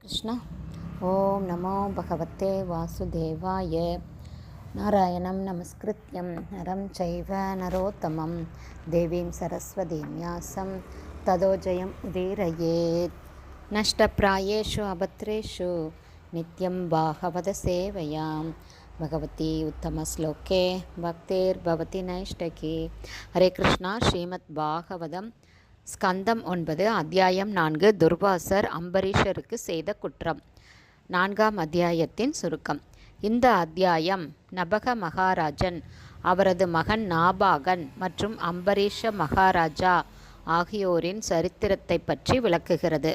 கிருஷ்ணா. ஓம் நமோ பகவத்தே வாசுதேவாய. நாராயணம் நமஸ்கிருத்யம் நரம் சைவ நரோத்தமம். தேவீம் சரஸ்வதீம் யாசம் ததோஜயம் உதீரயேத். நஷ்டப்பிராயேஷு அபத்ரேஷு. நித்யம் பாகவத சேவையாம். भगवती उत्तमश्लोके भक्तेर्भवति नैष्टकी हरे कृष्णा श्रीमद्भागवतं ஸ்கந்தம் ஒன்பது அத்தியாயம் நான்கு துர்வாசர் அம்பரீஷருக்கு செய்த குற்றம். நான்காம் அத்தியாயத்தின் சுருக்கம். இந்த அத்தியாயம் நபக மகாராஜன் அவரது மகன் நாபாகன் மற்றும் அம்பரீஷ மகாராஜா ஆகியோரின் சரித்திரத்தை பற்றி விளக்குகிறது.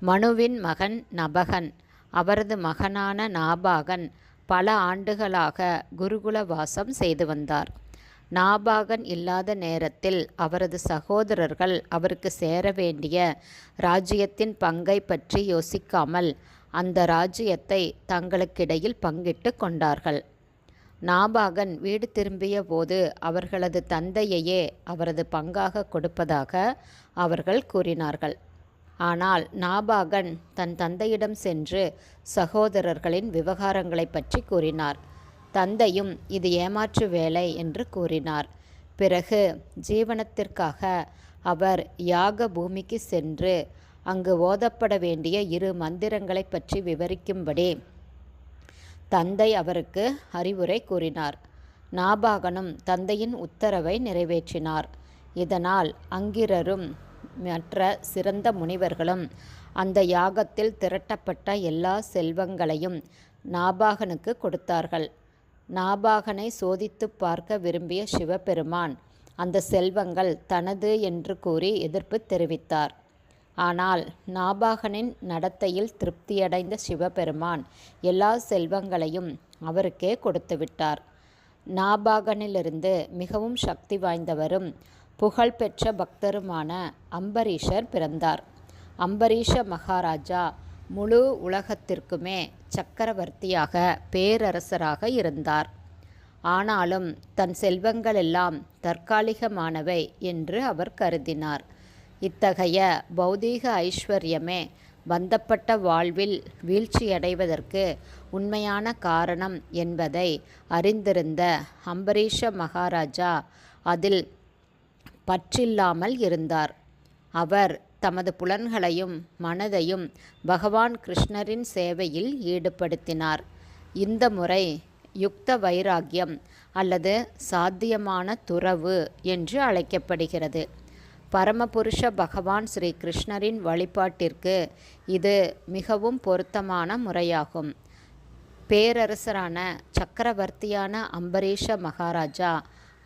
மனுவின் மகன் நபகன் அவரது மகனான நாபாகன் பல ஆண்டுகளாக குருகுல வாசம் செய்து வந்தார். நாபாகன் இல்லாத நேரத்தில் அவரது சகோதரர்கள் அவருக்கு சேர வேண்டிய ராஜ்யத்தின் பங்கை பற்றி யோசிக்காமல் அந்த ராஜ்யத்தை தங்களுக்கிடையில் பங்கிட்டு கொண்டார்கள். நாபாகன் வீடு திரும்பிய போது அவர்களது தந்தையையே அவரது பங்காக கொடுப்பதாக அவர்கள் கூறினார்கள். ஆனால் நாபாகன் தன் தந்தையிடம் சென்று சகோதரர்களின் விவகாரங்களை பற்றி கூறினார். தந்தையும் இது ஏமாற்று வேலை என்று கூறினார். பிறகு ஜீவனத்திற்காக அவர் யாக பூமிக்கு சென்று அங்கு ஓதப்பட வேண்டிய இரு மந்திரங்களைப் பற்றி விவரிக்கும்படி தந்தை அவருக்கு அறிவுரை கூறினார். நாபாகனும் தந்தையின் உத்தரவை நிறைவேற்றினார். இதனால் அங்கிரரும் மற்ற சிறந்த முனிவர்களும் அந்த யாகத்தில் திரட்டப்பட்ட எல்லா செல்வங்களையும் நாபாகனுக்கு கொடுத்தார்கள். நாபாகனை சோதித்து பார்க்க விரும்பிய சிவபெருமான் அந்த செல்வங்கள் தனது என்று கூறி எதிர்ப்பு தெரிவித்தார். ஆனால் நாபாகனின் நடத்தையில் திருப்தியடைந்த சிவபெருமான் எல்லா செல்வங்களையும் அவருக்கே கொடுத்துவிட்டார் நாபாகனிலிருந்து மிகவும் சக்தி வாய்ந்தவரும் புகழ்பெற்ற பக்தருமான அம்பரீஷர் பிறந்தார். அம்பரீஷ மகாராஜா முழு உலகத்திற்குமே சக்கரவர்த்தியாக பேரரசராக இருந்தார். ஆனாலும் தன் செல்வங்களெல்லாம் தற்காலிகமானவை என்று அவர் கருதினார். இத்தகைய பௌதீக ஐஸ்வர்யமே பந்தப்பட்ட வாழ்வில் வீழ்ச்சியடைவதற்கு உண்மையான காரணம் என்பதை அறிந்திருந்த அம்பரீஷ மகாராஜா அதில் பற்றில்லாமல் இருந்தார். அவர் தமது புலன்களையும் மனதையும் பகவான் கிருஷ்ணரின் சேவையில் ஈடுபடுத்தினார். இந்த முறை யுக்த வைராக்கியம் அல்லது சாத்தியமான துறவு என்று அழைக்கப்படுகிறது. பரமபுருஷ பகவான் ஸ்ரீ கிருஷ்ணரின் வழிபாட்டிற்கு இது மிகவும் பொருத்தமான முறையாகும். பேரரசரான சக்கரவர்த்தியான அம்பரீஷ மகாராஜா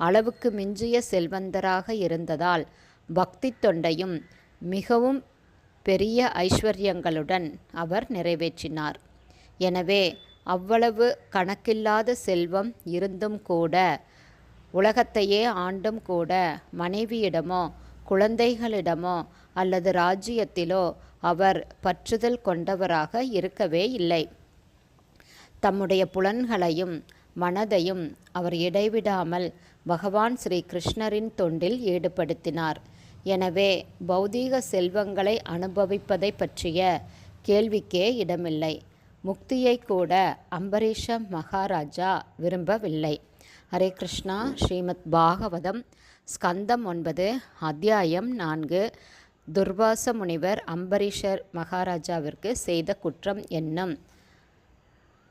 அளவுக்கு மிஞ்சிய செல்வந்தராக இருந்ததால் பக்தி தொண்டையும் மிகவும் பெரிய ஐஸ்வர்யங்களுடன் அவர் நிறைவேற்றினார். எனவே அவ்வளவு கணக்கில்லாத செல்வம் இருந்தும் கூட உலகத்தையே ஆண்டும் கூட மனைவியிடமோ குழந்தைகளிடமோ அல்லது ராஜ்யத்திலோ அவர் பற்றுதல் கொண்டவராக இருக்கவே இல்லை. தம்முடைய புலன்களையும் மனதையும் அவர் இடைவிடாமல் பகவான் ஸ்ரீ கிருஷ்ணரின் தொண்டில் ஈடுபடுத்தினார். எனவே பௌதீக செல்வங்களை அனுபவிப்பதை பற்றிய கேள்விக்கே இடமில்லை. முக்தியை கூட அம்பரீஷ மகாராஜா விரும்பவில்லை. ஹரே கிருஷ்ணா ஸ்ரீமத் பாகவதம் ஸ்கந்தம் ஒன்பது அத்தியாயம் நான்கு. துர்வாச முனிவர் அம்பரீஷர் மகாராஜாவிற்கு செய்த குற்றம் என்னும்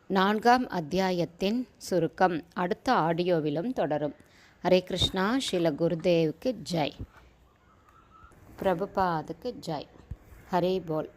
நான்காம் அத்தியாயத்தின் சுருக்கம் அடுத்த ஆடியோவிலும் தொடரும். ஹரே கிருஷ்ணா ஸ்ரீல குருதேவுக்கு ஜெய். பிரபுபாதுக்கு ஜாய். ஹரே போல்.